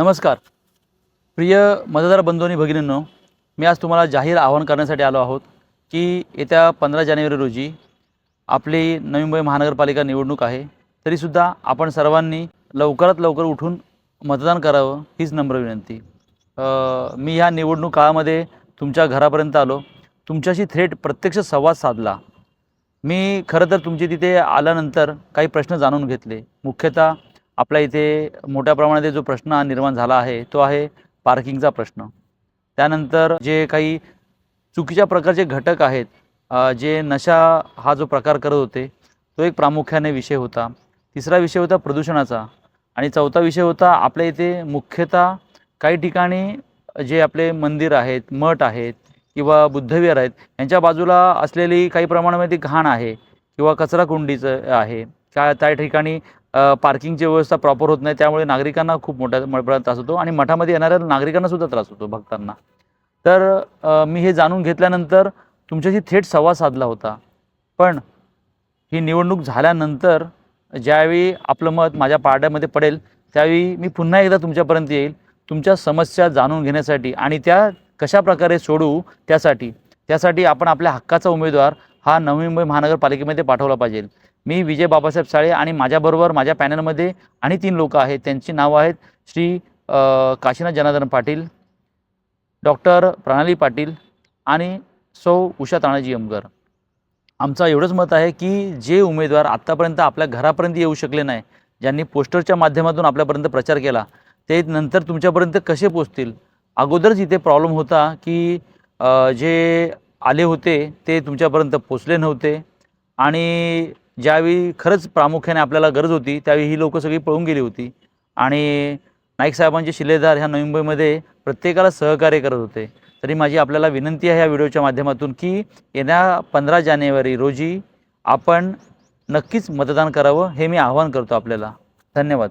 नमस्कार. प्रिय मतदार बंधूंनी भगिनींनो मी आज तुम्हाला जाहीर आवाहन करण्यासाठी आलो आहोत की येत्या पंधरा जानेवारी रोजी आपली नवी मुंबई महानगरपालिका निवडणूक आहे तरीसुद्धा आपण सर्वांनी लवकरात लवकर उठून मतदान करावं हीच नम्र विनंती. मी ह्या निवडणूक काळामध्ये तुमच्या घरापर्यंत आलो. तुमच्याशी थेट प्रत्यक्ष संवाद साधला. मी खरं तर तुमचे तिथे आल्यानंतर काही प्रश्न जाणून घेतले. मुख्यतः आपल्या इथे मोठ्या प्रमाणात जो प्रश्न निर्माण झाला आहे तो आहे पार्किंगचा प्रश्न. त्यानंतर जे काही चुकीच्या प्रकारचे घटक आहेत जे नशा हा जो प्रकार करत होते तो एक प्रामुख्याने विषय होता. तिसरा विषय होता प्रदूषणाचा. आणि चौथा विषय होता आपल्या इथे मुख्यतः काही ठिकाणी जे आपले मंदिर आहेत मठ आहेत किंवा बुद्धविहार आहेत यांच्या बाजूला असलेली काही प्रमाणामध्ये घाण आहे किंवा कचराकुंडीचं आहे. त्या त्या ठिकाणी पार्किंगची व्यवस्था प्रॉपर होत नाही. त्यामुळे नागरिकांना खूप मोठ्या प्रमाणात त्रास होतो आणि मठामध्ये येणाऱ्या नागरिकांना सुद्धा त्रास होतो भक्तांना. तर मी हे जाणून घेतल्यानंतर तुमच्याशी थेट संवाद साधला होता. पण ही निवडणूक झाल्यानंतर ज्यावेळी आपलं मत माझ्या पारड्यामध्ये पडेल त्यावेळी मी पुन्हा एकदा तुमच्यापर्यंत येईल. तुमच्या समस्या जाणून घेण्यासाठी आणि त्या कशा प्रकारे सोडवू त्यासाठी त्यासाठी आपण आपल्या हक्काचा उमेदवार हा नवी मुंबई महानगरपालिकेमध्ये पाठवला पाहिजे. मी विजय बाबासाहेब साळे आणि माझ्याबरोबर माझ्या पॅनलमध्ये आणि तीन लोक आहेत. त्यांची नावं आहेत श्री काशीनाथ जनार्दन पाटील डॉक्टर प्रणाली पाटील आणि सौ उषा तानाजी यमगर. आमचं एवढंच मत आहे की जे उमेदवार आत्तापर्यंत आपल्या घरापर्यंत येऊ शकले नाही ज्यांनी पोस्टरच्या माध्यमातून आपल्यापर्यंत प्रचार केला ते नंतर तुमच्यापर्यंत कसे पोचतील? अगोदरच इथे प्रॉब्लेम होता की जे आले होते ते तुमच्यापर्यंत पोचले नव्हते. आणि ज्यावेळी खरंच प्रामुख्याने आपल्याला गरज होती त्यावेळी ही लोकं सगळी पळून गेली होती. आणि नाईक साहेबांचे शिलेदार ह्या नवी मुंबईमध्ये प्रत्येकाला सहकार्य करत होते. तरी माझी आपल्याला विनंती आहे या व्हिडिओच्या माध्यमातून की येत्या पंधरा जानेवारी रोजी आपण नक्कीच मतदान करावं हे मी आवाहन करतो आपल्याला. धन्यवाद.